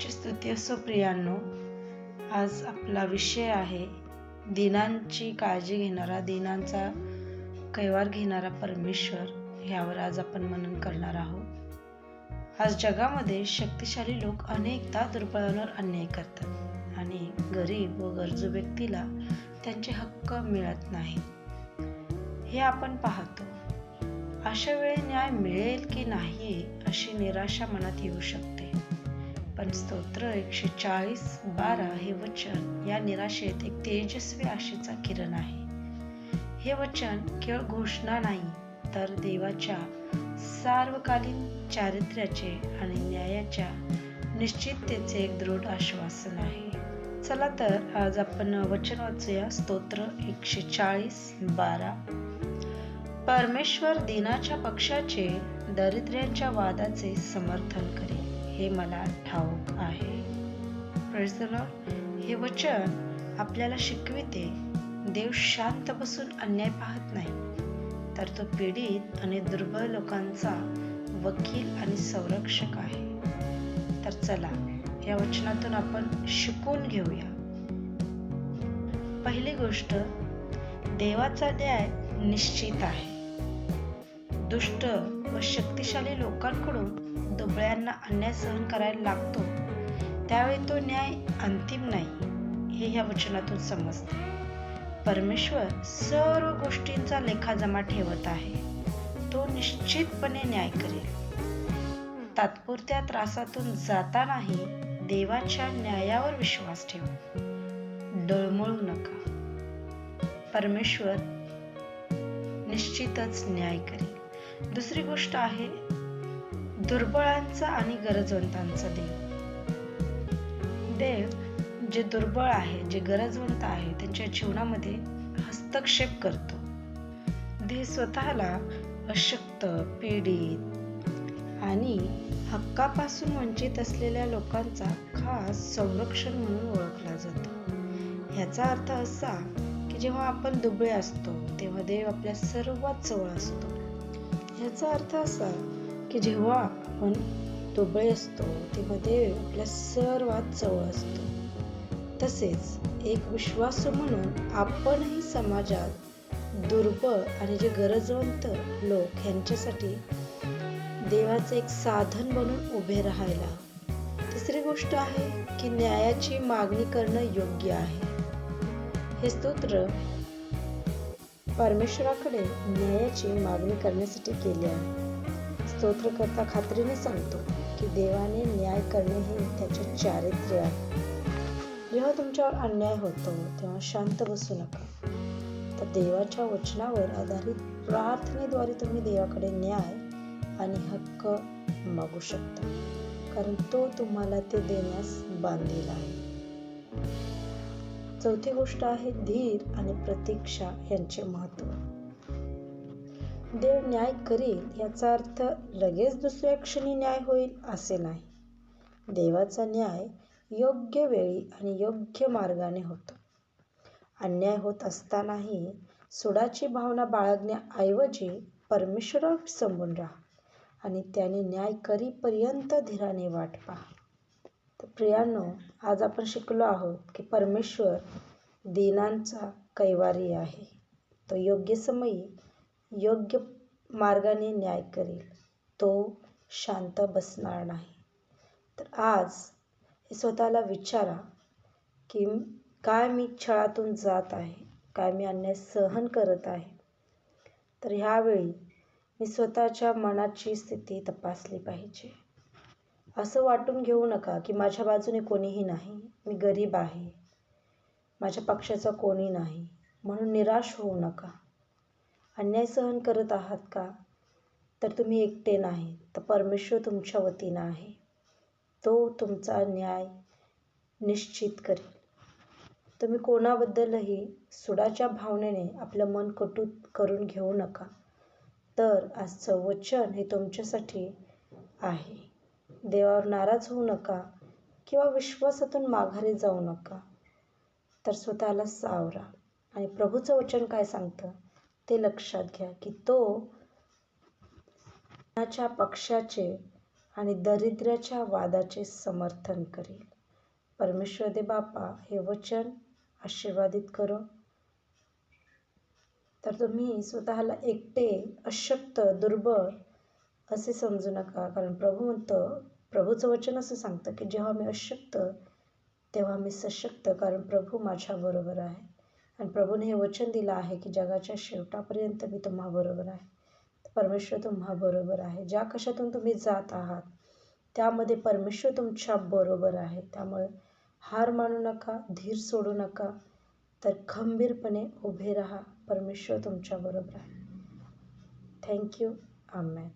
देवाची स्तुती असो प्रियांनो. आज आपला विषय आहे दिनांची काळजी घेणारा दिनांचा कैवार घेणारा परमेश्वर ह्यावर आज आपण मनन करणार आहोत. आज जगामध्ये शक्तिशाली लोक अनेकदा दुर्बळांवर अन्याय करतात आणि गरीब व गरजू व्यक्तीला त्यांचे हक्क मिळत नाही. हे आपण पाहतो. अशा वेळी न्याय मिळेल की नाही अशी निराशा मनात येऊ शकते. पण स्तोत्र एकशे चाळीस बारा हे वचन या निराशेत एक तेजस्वी आशेचा किरण आहे. हे वचन केवळ घोषणा नाही तर देवाच्या सार्वकालीन चारित्र्याचे आणि न्यायाच्या निश्चिततेचे एक दृढ आश्वासन आहे. चला तर आज आपण वचन वाचूया स्तोत्र एकशे चाळीस बारा. परमेश्वर दिनाच्या पक्षाचे दरिद्र्यांच्या वादाचे समर्थन करेल हे मला ठाऊक आहे. हे वचन आपल्याला शिकविते. देव शांत बसून अन्याय पाहत नाही. तर तो पीडित आणि दुर्बल लोकांचा वकील आणि संरक्षक आहे. तर चला या वचनातून आपण शिकून घेऊया. पहिली गोष्ट देवाचा न्याय निश्चित आहे. दुष्ट व शक्तिशाली लोकांकडून दुबळ्यांना अन्याय सहन करायला लागतो. त्यावेळी तो न्याय अंतिम नाही हे ह्या वचनातून समजते. परमेश्वर सर्व गोष्टींचा लेखाजमा ठेवत आहे. तो निश्चितपणे न्याय करेल. तात्पुरत्या त्रासातून जातानाही देवाच्या न्यायावर विश्वास ठेवा. डळमळू नका. परमेश्वर निश्चितच न्याय करेल. दुसरी गोष्ट आहे दुर्बळांचा आणि गरजवंतांचा देव. देव जे दुर्बळ आहे जे गरजवंत आहे त्यांच्या जीवनामध्ये हस्तक्षेप करतो. देव स्वतःला अशक्त पीडित आणि हक्कापासून वंचित असलेल्या लोकांचा खास संरक्षण म्हणून ओळखला जातो. ह्याचा अर्थ असा की जेव्हा आपण दुबळे असतो तेव्हा देव आपल्या सर्वात जवळ असतो. ह्याचा अर्थ असा की जेव्हा आपण दुबळे असतो तेव्हा देव आपल्या सर्वात जवळ असतो. तसेच एक विश्वासू म्हणून आपणही समाजात दुर्बळ आणि जे गरजवंत लोक यांच्यासाठी देवाचे एक साधन बनून उभे राहायला. तिसरी गोष्ट आहे की न्यायाची मागणी करणं योग्य आहे. हे स्तोत्र परमेश्वराकडे न्यायाची मागणी करण्यासाठी केली आहे. स्तोत्रकर्ता खात्रीने सांगतो की देवाने न्याय करणे हे त्याचे चारित्र्य आहे. जेव्हा तुमच्यावर अन्याय होतो तेव्हा शांत बसू नका. तर देवाच्या वचनावर आधारित प्रार्थनेद्वारे तुम्ही देवाकडे न्याय आणि हक्क मागू शकता. कारण तो तुम्हाला ते देण्यास बांधील आहे. चौथी गोष्ट आहे धीर आणि प्रतीक्षा यांचे महत्त्व देव न्याय करील याचा अर्थ लगेच दुसऱ्या क्षणी न्याय होईल असे नाही. देवाचा न्याय योग्य वेळी आणि योग्य मार्गाने होतो. अन्याय होत असतानाही सुडाची भावना बाळगण्याऐवजी परमेश्वरावर संबून राहा आणि त्याने न्याय करीपर्यंत धीराने वाट पहा. प्रियांनो आज आपण शिकलो आहोत की परमेश्वर दिनांचा कैवारी आहे. तो योग्य समयी योग्य मार्गाने न्याय करेल. तो शांत बसणार नाही. तर आज स्वतःला विचारा की काय मी छळातून जात आहे काय मी अन्याय सहन करत आहे. तर ह्यावेळी मी स्वतःच्या मनाची स्थिती तपासली पाहिजे. असं वाटून घेऊ नका की माझ्या बाजूने कोणीही नाही. मी गरीब आहे. माझ्या पक्षाचा कोणी नाही. म्हणून निराश होऊ नका. अन्याय सहन करत आहात का? तर तुम्ही एकटे नाही तर परमेश्वर तुमच्या वतीनं आहे. तो तुमचा न्याय निश्चित करेल. तुम्ही कोणाबद्दलही सुडाच्या भावनेने आपलं मन कटू करून घेऊ नका. तर आजचं वचन हे तुमच्यासाठी आहे. देवावर नाराज होऊ नका किंवा विश्वासातून माघारी जाऊ नका. तर स्वतःला सावरा. आणि प्रभूचं वचन काय सांगतं? ते लक्षात घ्या की तो पक्षाचे आणि दरिद्र्याच्या वादाचे समर्थन करेल. परमेश्वर दे बापा हे वचन आशीर्वादित करो. तर तुम्ही स्वतःला एकटे अशक्त दुर्बळ असे समजू नका. कारण प्रभू म्हणतं प्रभूचं वचन असं सांगतं की जेव्हा मी अशक्त तेव्हा मी सशक्त कारण प्रभू माझ्याबरोबर आहे. आणि प्रभूने हे वचन दिलं आहे की जगाच्या शेवटापर्यंत मी तुम्हाबरोबर आहे. परमेश्वर तुम्हा बरोबर आहे. ज्या कशातून तुम्ही जात आहात त्यामध्ये परमेश्वर तुमच्या बरोबर आहे. त्यामुळे हार मानू नका धीर सोडू नका तर खंबीरपणे उभे राहा. परमेश्वर तुमच्याबरोबर आहे. थँक्यू आमेन